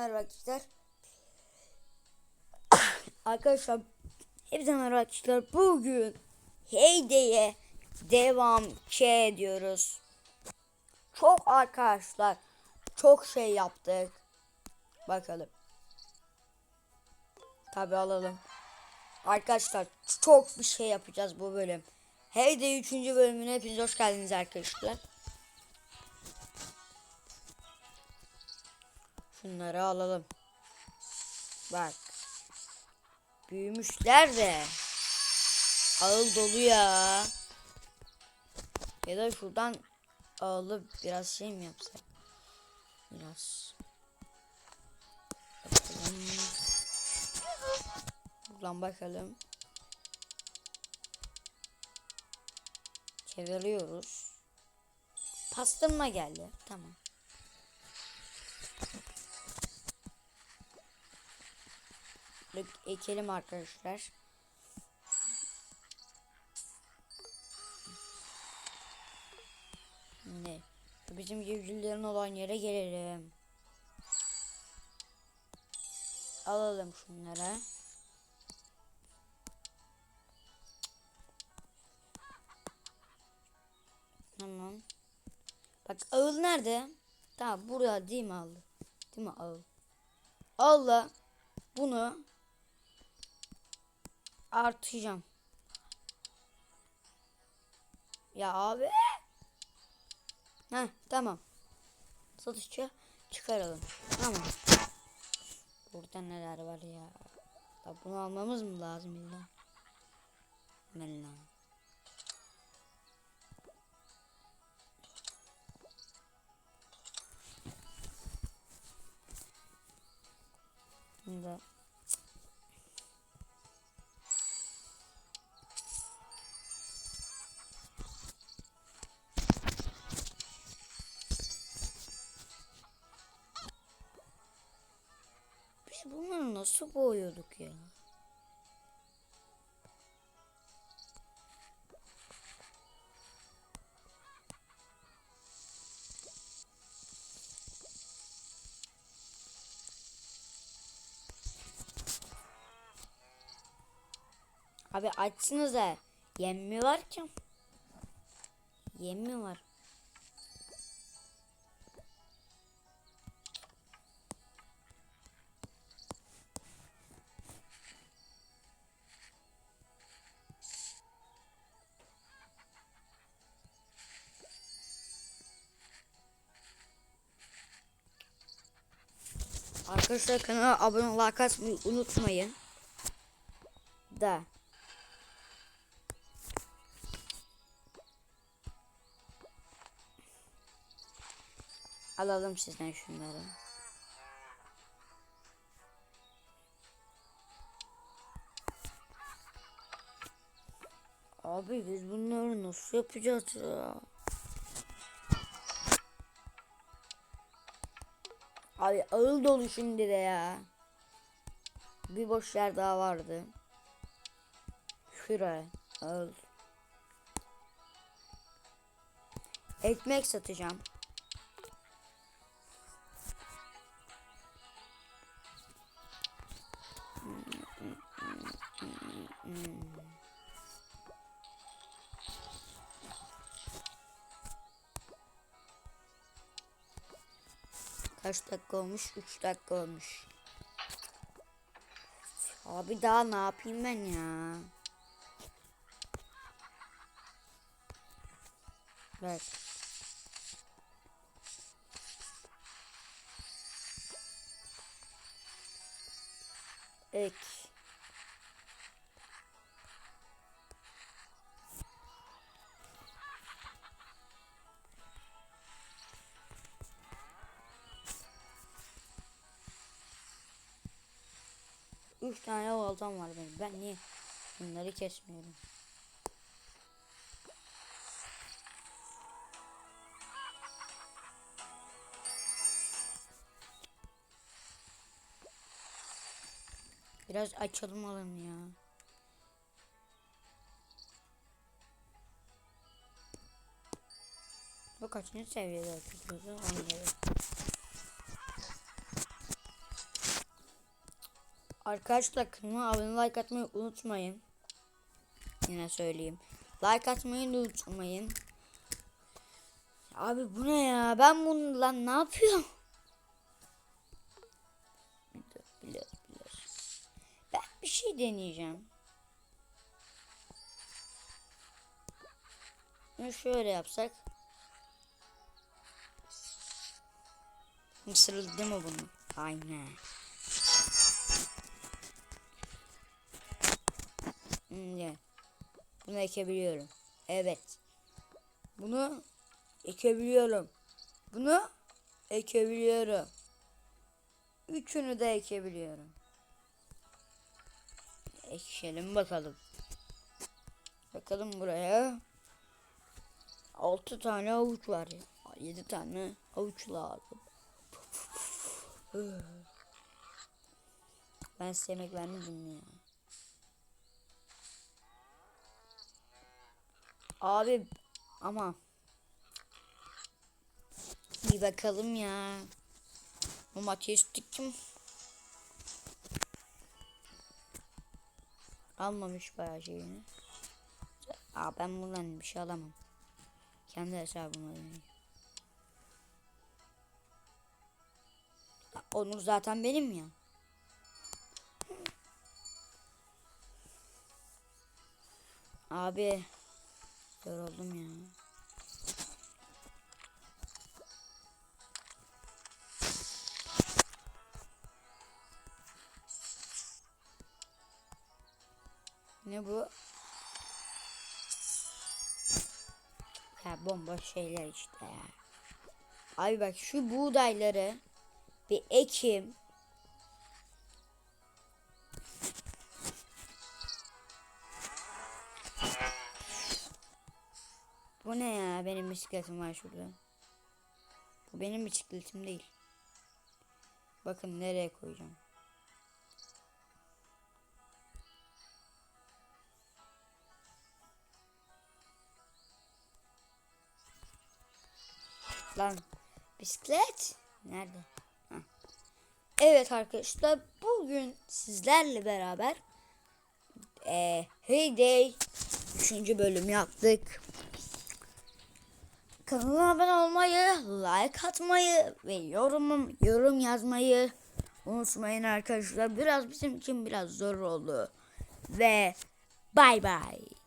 Merhaba arkadaşlar. arkadaşlar hepinize merhaba arkadaşlar. Bugün Heyde'ye devam K ediyoruz. Çok arkadaşlar çok şey yaptık. Bakalım. Tabi alalım. Arkadaşlar çok bir şey yapacağız bu bölüm. Heyde 3. bölümüne hepiniz hoş geldiniz arkadaşlar. Şunları alalım. Bak. Büyümüşler de. Ağıl dolu ya. Ya da şuradan ağılı biraz şey mi yapsak? Biraz. Bakalım. Buradan bakalım. Çeviriyoruz. Pastırma geldi. Tamam. Ekelim arkadaşlar. Şu bizim civcivlerin olan yere gelelim. Alalım şunları. Tamam. Bak ağıl nerede? Tamam burada değil mi ağıl? Değil mi ağıl? Allah bunu artıracağım. Ya abi. Heh tamam. Satışçı çıkaralım. Tamam. Burada neler var ya. ya bunu almamız mı lazım illa? Mella. Şimdi Biz bunları nasıl boyuyorduk ya? Abi açsınız da yem mi var ki? Yem mi var? Arkadaşlar kanala abone olmayı atmayı unutmayın. Da. Alalım sizden şunları. Abi biz bunları nasıl yapacağız ya? Abi ağıl dolu şimdi de ya. Bir boş yer daha vardı. Şuraya ağıl. Ekmek satacağım. Kaç dakika olmuş? 3 dakika olmuş. Abi daha ne yapayım ben ya? Bak. Ek. Üç tane baltam var benim. Ben niye bunları kesmiyorum? Biraz açalım ya. Bu kaçıncı seviyede açıyoruz? 17. Arkadaşlar kanalıma abone like atmayı unutmayın. Yine söyleyeyim. Like atmayı unutmayın. Abi bu ne ya? Ben bunu lan ne yapıyorum? Ben bir şey deneyeceğim. Bunu şöyle yapsak. Mısırlı değil mi bunu? Aynen. Gel. Bunu ekebiliyorum. Evet. Bunu ekebiliyorum. Bunu ekebiliyorum. Üçünü de ekebiliyorum. Ekelim bakalım. Bakalım buraya. 6 tane avuç var ya. 7 tane avuç lazım. Ben size yemek vermedim ya. Abi ama bir bakalım ya. Domateslik kim? Almamış bayağı şeyini. Aa ben bundan bir şey alamam. Kendi hesabıma. Ya, Onur zaten benim ya. Abi yoruldum ya. Ne bu? Ya bomboş şeyler işte ya. Abi bak şu buğdayları bir ekim. Bu ne ya? Benim bisikletim var şurada. Bu benim bisikletim değil. Bakın nereye koyacağım. Lan bisiklet nerede? Heh. Evet arkadaşlar bugün sizlerle beraber e, Heyday 3. bölüm yaptık. Kanalıma abone olmayı, like atmayı ve yorumum yorum yazmayı unutmayın arkadaşlar. Biraz bizim için biraz zor oldu. Ve bay bay.